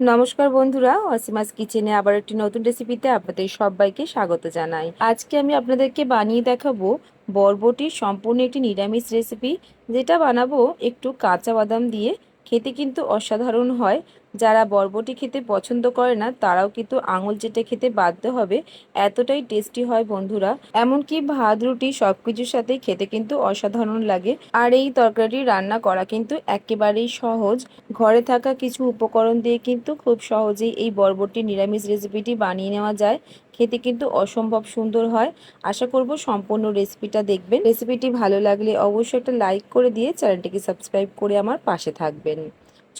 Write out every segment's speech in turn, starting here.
নমস্কার বন্ধুরা, অসীমাস কিচেনে আবার একটি নতুন রেসিপিতে আপনাদের সবাইকে স্বাগত জানাই। আজকে আমি আপনাদেরকে বানিয়ে দেখাবো বরবটির সম্পূর্ণ একটি নিরামিষ রেসিপি যেটা বানাবো একটু কাঁচা বাদাম দিয়ে, খেতে কিন্তু অসাধারণ হয়। যারা বরবটি খেতে পছন্দ করে না, তারাও কিন্তু আঙুল চেটে খেতে বাধ্য হবে। এতটাই টেস্টি হয় বন্ধুরা। এমনকি ভাত, রুটি সব কিছুর সাথে খেতে কিন্তু অসাধারণ লাগে। আর এই তরকারিটি রান্না করা কিন্তু একেবারেই সহজ। ঘরে থাকা কিছু উপকরণ দিয়ে কিন্তু খুব সহজেই এই বরবটি নিরামিষ রেসিপিটি বানিয়ে নেওয়া যায়। খেতে কিন্তু অসম্ভব সুন্দর হয়। আশা করব সম্পূর্ণ রেসিপিটা দেখবেন। রেসিপিটি ভালো লাগলে অবশ্যই একটা লাইক করে দিয়ে চ্যানেলটিকে সাবস্ক্রাইব করে আমার পাশে থাকবেন।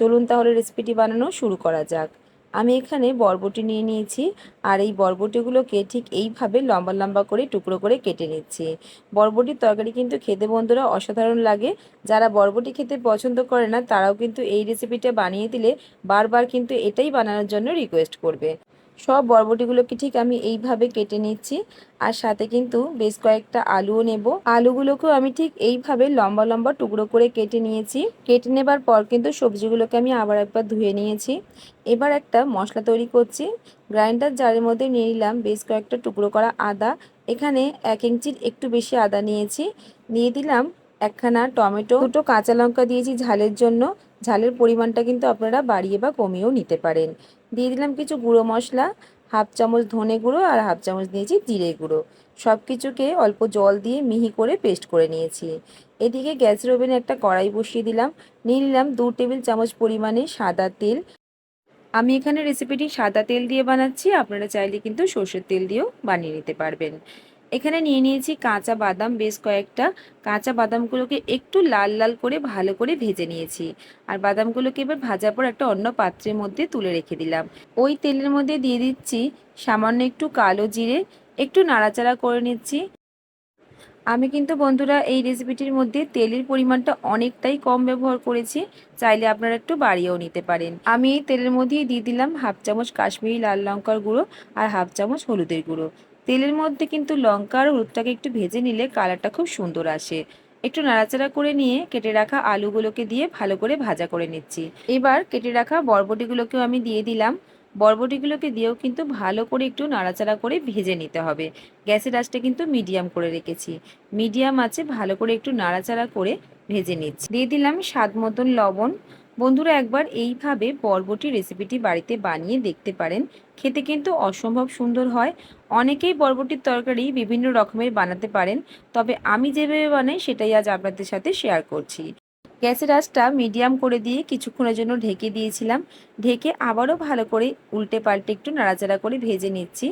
চলুন তাহলে রেসিপিটি বানানো শুরু করা যাক। আমি এখানে বরবটি নিয়ে নিয়েছি, আর এই বরবটিগুলোকে ঠিক এইভাবে লম্বা লম্বা করে টুকরো করে কেটে নিচ্ছি। বরবটির তরকারি কিন্তু খেতে বন্ধুরা অসাধারণ লাগে। যারা বরবটি খেতে পছন্দ করে না, তারাও কিন্তু এই রেসিপিটা বানিয়ে দিলে বারবার কিন্তু এটাই বানানোর জন্য রিকোয়েস্ট করবে। সব বরবটিগুলোকে ঠিক আমি এইভাবে কেটে নিচ্ছি। আর সাথে কিন্তু বেশ কয়েকটা আলুও নেব। আলুগুলোকেও আমি ঠিক এইভাবে লম্বা লম্বা টুকরো করে কেটে নিয়েছি। কেটে নেবার পর কিন্তু সবজিগুলোকে আমি আবার একবার ধুয়ে নিয়েছি। এবার একটা মশলা তৈরি করছি। গ্রাইন্ডার জারের মধ্যে নিয়ে নিলাম বেশ কয়েকটা টুকরো করা আদা। এখানে এক ইঞ্চির একটু বেশি আদা নিয়েছি। নিয়ে দিলাম একখানা টমেটো, দুটো কাঁচা লঙ্কা দিয়েছি ঝালের জন্য। ঝালের পরিমাণটা কিন্তু আপনারা বাড়িয়ে বা কমিয়েও নিতে পারেন। দিয়ে দিলাম কিছু গুঁড়ো মশলা, হাফ চামচ ধনে গুঁড়ো আর হাফ চামচ দিয়েছি জিরে গুঁড়ো। সব কিছুকে অল্প জল দিয়ে মিহি করে পেস্ট করে নিয়েছি। এদিকে গ্যাসের ওভেনে একটা কড়াই বসিয়ে দিলাম। নিয়ে নিলাম দু টেবিল চামচ পরিমাণে সাদা তেল। আমি এখানে রেসিপিটি সাদা তেল দিয়ে বানাচ্ছি। আপনারা চাইলে কিন্তু সর্ষের তেল দিয়েও বানিয়ে নিতে পারবেন। এখানে নিয়ে নিয়েছি কাঁচা বাদাম, বেশ কয়েকটা। কাঁচা বাদামগুলোকে একটু লাল লাল করে ভালো করে ভেজে নিয়েছি। আর বাদামগুলোকে এবার ভাজার পর একটা অন্য পাত্রের মধ্যে তুলে রেখে দিলাম। ওই তেলের মধ্যে দিয়ে দিচ্ছি সামান্য একটু কালো জিরে, একটু নাড়াচাড়া করে নিচ্ছি। আমি কিন্তু বন্ধুরা এই রেসিপিটির মধ্যে তেলের পরিমাণটা অনেকটাই কম ব্যবহার করেছি, চাইলে আপনারা একটু বাড়িয়েও নিতে পারেন। আমি এই তেলের মধ্যেই দিয়ে দিলাম হাফ চামচ কাশ্মীরি লাল লঙ্কার গুঁড়ো আর হাফ চামচ হলুদের গুঁড়ো। তেলের মধ্যে কিন্তু লঙ্কা আর হলুদটাকে একটু ভেজে নিলে কালারটা খুব সুন্দর আসে। একটু নাড়াচাড়া করে নিয়ে কেটে রাখা আলুগুলোকে দিয়ে ভালো করে ভাজা করে নিচ্ছি। এবার কেটে রাখা বরবটিগুলোকেও আমি দিয়ে দিলাম। বরবটিগুলোকে দিয়েও কিন্তু ভালো করে একটু নাড়াচাড়া করে ভেজে নিতে হবে। গ্যাসের আঁচটা কিন্তু মিডিয়াম করে রেখেছি। মিডিয়াম আছে ভালো করে একটু নাড়াচাড়া করে ভেজে নিচ্ছি। দিয়ে দিলাম স্বাদ মতন লবণ। বন্ধুরা একবার এইভাবে বরবটি রেসিপিটি বাড়িতে বানিয়ে দেখতে পারেন। খেতে কিন্তু অসম্ভব সুন্দর হয়। অনেকেই বরবটির তরকারি বিভিন্ন রকমের বানাতে পারেন, তবে আমি যেভাবে বানাই সেটাই আজ আপনাদের সাথে শেয়ার করছি। গ্যাসের আঁচটা মিডিয়াম করে দিয়ে কিছুক্ষণের জন্য ঢেকে দিয়েছিলাম। ঢেকে আবারও ভালো করে উল্টে পাল্টে একটু নাড়াচাড়া করে ভেজে নিচ্ছি।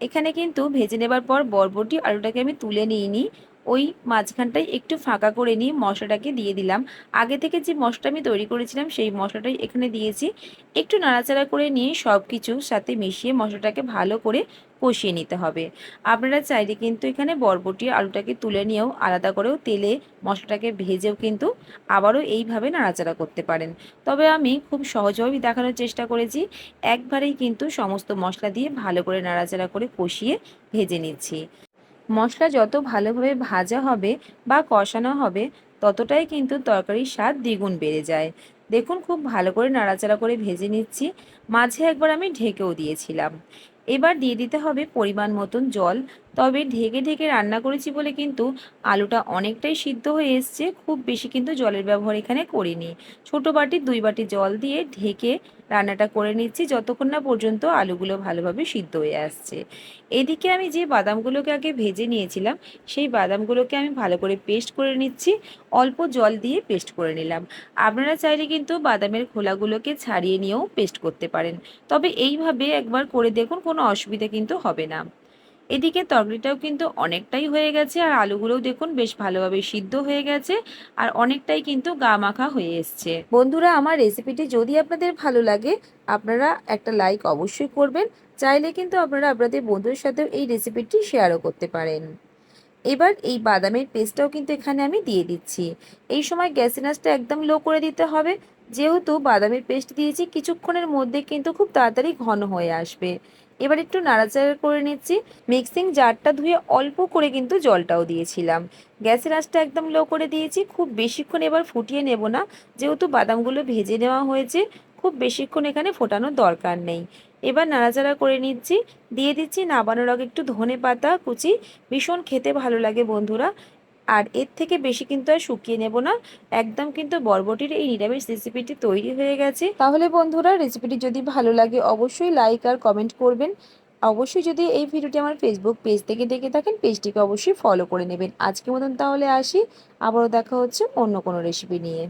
এখানে কিন্তু ভেজে নেবার পর বরবটি আলুটাকে আমি তুলে নিইনি। ওই মাঝখানটাই একটু ফাঁকা করে নিয়ে মশলাটাকে দিয়ে দিলাম। আগে থেকে যে মশলা আমি তৈরি করেছিলাম, সেই মশলাটাই এখানে দিয়েছি। একটু নাড়াচাড়া করে নিয়ে সব কিছুর সাথে মিশিয়ে মশলাটাকে ভালো করে কষিয়ে নিতে হবে। আপনারা চাইলে কিন্তু এখানে বরবটি আলুটাকে তুলে নিয়েও আলাদা করেও তেলে মশলাটাকে ভেজেও কিন্তু আবারও এইভাবে নাড়াচাড়া করতে পারেন। তবে আমি খুব সহজভাবেই দেখানোর চেষ্টা করেছি, একবারেই কিন্তু সমস্ত মশলা দিয়ে ভালো করে নাড়াচাড়া করে কষিয়ে ভেজে নিচ্ছি। মশলা যত ভালোভাবে ভাজা হবে বা কষানো হবে, ততটাই কিন্তু তরকারির স্বাদ দ্বিগুণ বেড়ে যায়। দেখুন, খুব ভালো করে নাড়াচাড়া করে ভেজে নিচ্ছি। মাঝে একবার আমি ঢেকেও দিয়েছিলাম। এবার দিয়ে দিতে হবে পরিমাণ মতন জল তবে ঢেকে ঢেকে রান্না করেছি বলে কিন্তু আলুটা অনেকটাই সিদ্ধ হয়ে এসছে, খুব বেশি কিন্তু জলের ব্যবহার এখানে করিনি। ছোটো বাটির দুই বাটি জল দিয়ে ঢেকে রান্নাটা করে নিচ্ছি, যতক্ষণ না পর্যন্ত আলুগুলো ভালোভাবে সিদ্ধ হয়ে আসছে। এদিকে আমি যে বাদামগুলোকে আগে ভেজে নিয়েছিলাম, সেই বাদামগুলোকে আমি ভালো করে পেস্ট করে নিচ্ছি, অল্প জল দিয়ে পেস্ট করে নিলাম। আপনারা চাইলে কিন্তু বাদামের খোলাগুলোকে ছাড়িয়ে নিয়েও পেস্ট করতে পারেন। তবে এইভাবে একবার করে দেখুন, কোনো অসুবিধা কিন্তু হবে না। এদিকে তরকারিটাও কিন্তু অনেকটাই হয়ে গেছে, আর আলুগুলোও দেখুন বেশ ভালোভাবে সিদ্ধ হয়ে গেছে, আর অনেকটাই কিন্তু গা মাখা হয়ে এসছে। বন্ধুরা, আমার রেসিপিটি যদি আপনাদের ভালো লাগে, আপনারা একটা লাইক অবশ্যই করবেন, চাইলে কিন্তু আপনারা আপনাদের বন্ধুর সাথেও এই রেসিপিটি শেয়ারও করতে পারেন। এবার এই বাদামের পেস্টটাও কিন্তু এখানে আমি দিয়ে দিচ্ছি। এই সময় গ্যাসের আঁচটা একদম লো করে দিতে হবে যেহেতু বাদামের পেস্ট দিয়েছি, কিছুক্ষণের মধ্যে কিন্তু খুব তাড়াতাড়ি ঘন হয়ে আসবে। এবার একটু নাড়াচাড়া করে নিচ্ছি। মিক্সিং জারটা ধুয়ে অল্প করে কিন্তু জলটাও দিয়েছিলাম। গ্যাসের আঁচটা একদম লো করে দিয়েছি। খুব বেশিক্ষণ এবার ফুটিয়ে নেব না, যেহেতু বাদামগুলো ভেজে নেওয়া হয়েছে, খুব বেশিক্ষণ এখানে ফোটানোর দরকার নেই। এবার নাড়াচাড়া করে নিচ্ছি। দিয়ে দিচ্ছি নাবানোর আগে একটু ধনে পাতা কুচি। ভীষণ খেতে ভালো লাগে বন্ধুরা। আর এর থেকে বেশি কিন্তু আর শুকিয়ে নেব না। একদম কিন্তু বরবটির এই নিরামিষ রেসিপিটি তৈরি হয়ে গেছে। তাহলে বন্ধুরা রেসিপিটি যদি ভালো লাগে অবশ্যই লাইক আর কমেন্ট করবেন। অবশ্যই যদি এই ভিডিওটি আমার ফেসবুক পেজ থেকে দেখে থাকেন পেজটিকে অবশ্যই ফলো করে নেবেন। আজকে মতন তাহলে আসি। আবারও দেখা হচ্ছে অন্য কোনো রেসিপি নিয়ে।